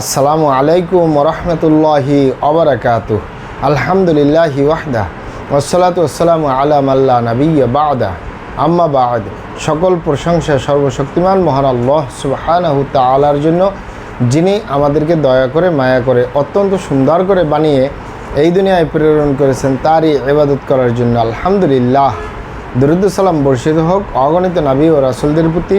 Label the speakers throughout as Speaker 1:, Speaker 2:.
Speaker 1: আসসালামু আলাইকুম রহমতুল্লাহি অবরাকাত আলহামদুলিল্লাহি ওয়াহদা ওসলাত ওসালামু আলাম আল্লাহ নবী বাদা। আম্মা বাদ। সকল প্রশংসা সর্বশক্তিমান মহান আল্লাহ সুবহানাহু তাআলার জন্য, যিনি আমাদেরকে দয়া করে, মায়া করে, অত্যন্ত সুন্দর করে বানিয়ে এই দুনিয়ায় প্রেরণ করেছেন, তারই ইবাদত করার জন্য আলহামদুলিল্লাহ। দরুদ্দুসালাম বর্ষিত হোক, অগণিত নাবি ও রাসুলদের প্রতি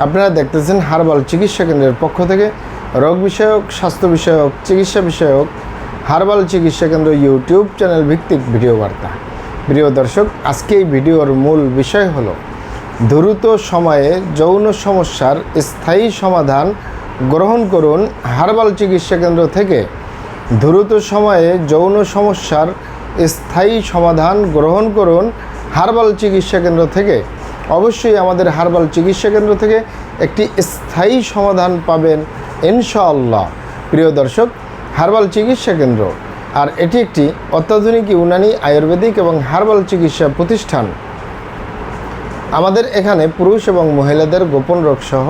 Speaker 1: আপনারা দেখতেছেন হারবাল চিকিৎসা কেন্দ্রের পক্ষ থেকে রোগ বিষয়ক, স্বাস্থ্য বিষয়ক, চিকিৎসা বিষয়ক, হারবাল চিকিৎসা কেন্দ্র ইউটিউব চ্যানেল ভিত্তিক ভিডিও বার্তা। প্রিয় দর্শক, আজকে এই ভিডিওর মূল বিষয় হল দ্রুত সময়ে যৌন সমস্যার স্থায়ী সমাধান গ্রহণ করুন হারবাল চিকিৎসা কেন্দ্র থেকে। দ্রুত সময়ে যৌন সমস্যার স্থায়ী সমাধান গ্রহণ করুন হারবাল চিকিৎসা কেন্দ্র থেকে। অবশ্যই আমাদের হারবাল চিকিৎসা কেন্দ্র থেকে একটি স্থায়ী সমাধান পাবেন ইনশাআল্লাহ। প্রিয় দর্শক, হারবাল চিকিৎসা কেন্দ্র আর এটি একটি অত্যাধুনিক ইউনানি আয়ুর্বেদিক এবং হারবাল চিকিৎসা প্রতিষ্ঠান। আমাদের এখানে পুরুষ এবং মহিলাদের গোপন রোগসহ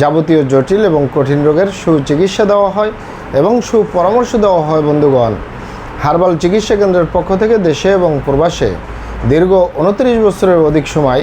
Speaker 1: যাবতীয় জটিল এবং কঠিন রোগের সুচিকিৎসা দেওয়া হয় এবং সুপরামর্শ দেওয়া হয় বন্ধুগণ। হার্বাল চিকিৎসা কেন্দ্রের পক্ষ থেকে দেশে এবং প্রবাসে দীর্ঘ উনত্রিশ বছরের অধিক সময়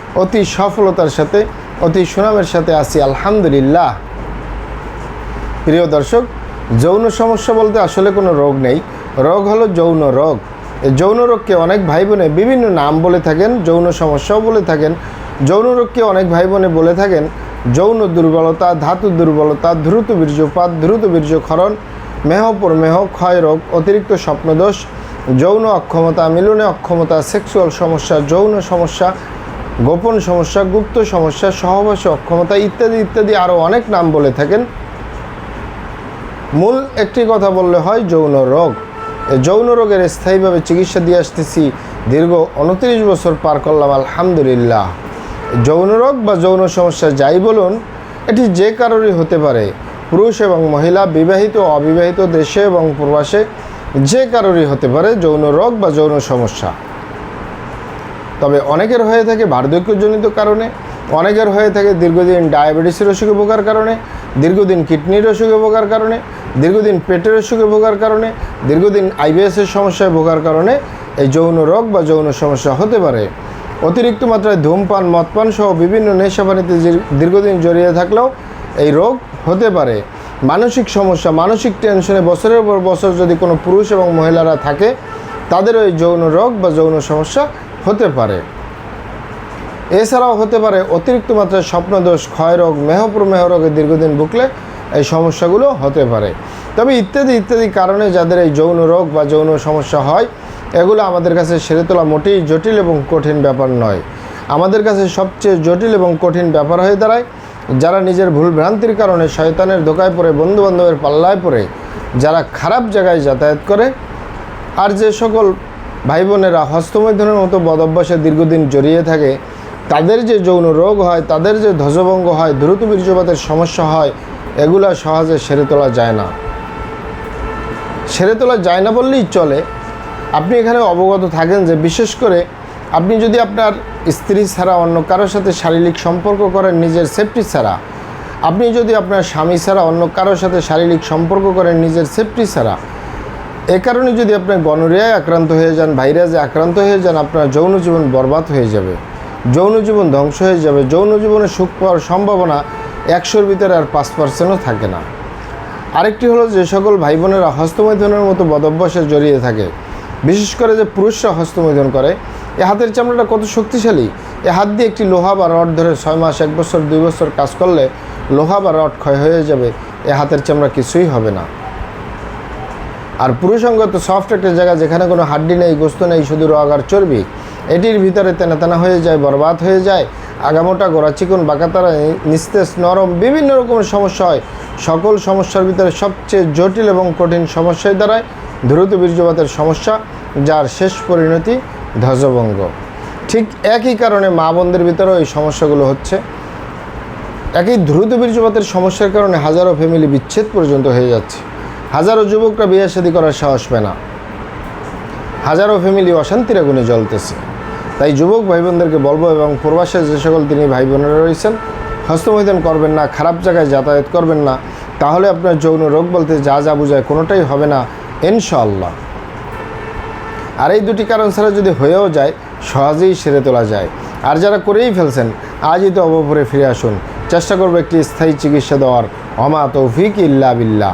Speaker 1: অতি সফলতার সাথে, অতি সুনামের সাথে আছি, আলহামদুলিল্লাহ। প্রিয় দর্শক, যৌন সমস্যা বলতে আসলে কোনো রোগ নেই। রোগ হলো যৌন রোগ। যৌন রোগকে অনেক ভাই বোনে বিভিন্ন নাম বলে থাকেন, যৌন সমস্যাও বলে থাকেন। যৌন রোগকে অনেক ভাই বোনে বলে থাকেন, যৌন দুর্বলতা, ধাতু দুর্বলতা, দ্রুত বীর্যপাত, দ্রুত বীর্যক্ষরণ ক্ষয় রোগ, অতিরিক্ত স্বপ্নদোষ, যৌন অক্ষমতা, মিলনে অক্ষমতা, সেক্সুয়াল সমস্যা, যৌন সমস্যা গোপন সমস্যা, গুপ্ত সমস্যা সহবাসে অক্ষমতা ইত্যাদি ইত্যাদি আরও অনেক নাম বলে থাকেন। মূল একটি কথা বললে হয় যৌন রোগ। যৌন রোগের স্থায়ীভাবে চিকিৎসা দিয়ে আসতেছি দীর্ঘ উনত্রিশ বছর পার করলাম, আলহামদুলিল্লাহ। যৌন রোগ বা যৌন সমস্যা যাই বলুন, এটি যে কারোরই হতে পারে। পুরুষ এবং মহিলা, বিবাহিত অবিবাহিত, দেশে এবং প্রবাসে, যে কারোরই হতে পারে যৌন রোগ বা যৌন সমস্যা। তবে অনেকের হয়ে থাকে বার্ধক্যজনিত কারণে, অনেকের হয়ে থাকে দীর্ঘদিন ডায়াবেটিসের অসুখে ভোগার কারণে, দীর্ঘদিন কিডনির অসুখে ভোগার কারণে, দীর্ঘদিন পেটের অসুখে ভোগার কারণে, দীর্ঘদিন আইবিএসের সমস্যায় ভোগার কারণে এই যৌন রোগ বা যৌন সমস্যা হতে পারে। অতিরিক্ত মাত্রায় ধূমপান, মদপান সহ বিভিন্ন নেশাপানিতে দীর্ঘদিন জড়িয়ে থাকলেও এই রোগ হতে পারে। মানসিক সমস্যা, মানসিক টেনশনে বছরের পর বছর যদি কোনো পুরুষ এবং মহিলারা থাকে, তাদেরও এই যৌন রোগ বা যৌন সমস্যা হতে পারে। এছাড়াও হতে পারে অতিরিক্ত মাত্রায় স্বপ্নদোষ, ক্ষয়রোগ মেহপ্রমেহ রোগে দীর্ঘদিন ভুগলে এই সমস্যাগুলো হতে পারে। তবে ইত্যাদি ইত্যাদি কারণে যাদের এই যৌন রোগ বা যৌন সমস্যা হয়, এগুলো আমাদের কাছে সেরে তোলা মোটেই জটিল এবং কঠিন ব্যাপার নয়। আমাদের কাছে সবচেয়ে জটিল এবং কঠিন ব্যাপার হয়ে দাঁড়ায়, যারা নিজের ভুল ভ্রান্তির কারণে শয়তানের ধোকায় পড়ে, বন্ধুবান্ধবের পাল্লায় পড়ে, যারা খারাপ জায়গায় যাতায়াত করে, আর যে সকল ভাই বোনেরা হস্তমৈথনের মতো বদভ্যাসে দীর্ঘদিন জড়িয়ে থাকে, তাদের যে যৌন রোগ হয়, তাদের যে ধ্বজভঙ্গ হয়, দ্রুত বীর্যপাতের সমস্যা হয়, এগুলো সহজে সেরে তোলা যায় না। সেরে তোলা যায় না বললেই চলে। আপনি এখানে অবগত থাকেন যে বিশেষ করে আপনি যদি আপনার স্ত্রী ছাড়া অন্য কারোর সাথে শারীরিক সম্পর্ক করেন, নিজের সেফটি ছাড়া, আপনি যদি আপনার স্বামী ছাড়া অন্য কারোর সাথে শারীরিক সম্পর্ক করেন, নিজের সেফটি ছাড়া এ কারণে যদি আপনি গনোরিয়ায় আক্রান্ত হয়ে যান, ভাইরাসে আক্রান্ত হয়ে যান, আপনার যৌন জীবন বরবাদ হয়ে যাবে। যৌন জীবন ধ্বংস হয়ে যাবে। যৌন জীবনে সুখ পাওয়ার সম্ভাবনা একশোর ভিতরে আর পাঁচ পার্সেন্টও থাকে না। আরেকটি হলো যে, সকল ভাই বোনেরা হস্তমৈথনের মতো বদভ্যাসে জড়িয়ে থাকে। বিশেষ করে যে, পুরুষরা হস্তমৈথন করে, এ হাতের চামড়াটা কত শক্তিশালী। এ হাত দিয়ে একটি লোহা বা রড ধরে ছয় মাস, এক বছর, দুই বছর কাজ করলে লোহা বা রড ক্ষয় হয়ে যাবে। এ হাতের চামড়া কিছুই হবে না। আর পুরুষঙ্গত সফট একটা জায়গা যেখানে কোনো হাড্ডি নেই, গোস্ত নেই, শুধু রগ আর চর্বি, এটির ভিতরে তেনা তেনা হয়ে যায়, বরবাদ হয়ে যায়, আগামোটা গোড়া চিকন, বাঁকাতারা, নিস্তেজ, নরম, বিভিন্ন রকমের সমস্যা হয়। সকল সমস্যার ভিতরে সবচেয়ে জটিল এবং কঠিন সমস্যায় দাঁড়ায় দ্রুত বীর্যপাতের সমস্যা, যার শেষ পরিণতি ধ্বজভঙ্গ। ঠিক একই কারণে মা বোনদের ভিতরেও এই সমস্যাগুলো হচ্ছে। একই দ্রুত বীর্যপাতের সমস্যার কারণে হাজারো ফ্যামিলি বিচ্ছেদ পর্যন্ত হয়ে যাচ্ছে। হাজারো যুবকরা বিয়ে শাদী করার সাহস পায় না। হাজারো ফ্যামিলি অশান্তির আগুনে জ্বলতেছে। তাই যুবক ভাই বোনদেরকে বলব এবং প্রবাসে যে সকল তিনি ভাই বোনেরা রয়েছেন, হস্তমৈদান করবেন না, খারাপ জায়গায় যাতায়াত করবেন না, তাহলে আপনার যৌন রোগ বলতে যা যা বোঝায় কোনোটাই হবে না ইনশাল্লাহ আর এই দুটি কারণ ছাড়া যদি হয়েও যায়, সহজেই সেরে তোলা যায়। আর যারা করেই ফেলছেন, আজই তো অবপরে ফিরে আসুন। চেষ্টা করব একটি স্থায়ী চিকিৎসা দেওয়ার। অমা তৌফিক ইল্লা বিল্লাহ।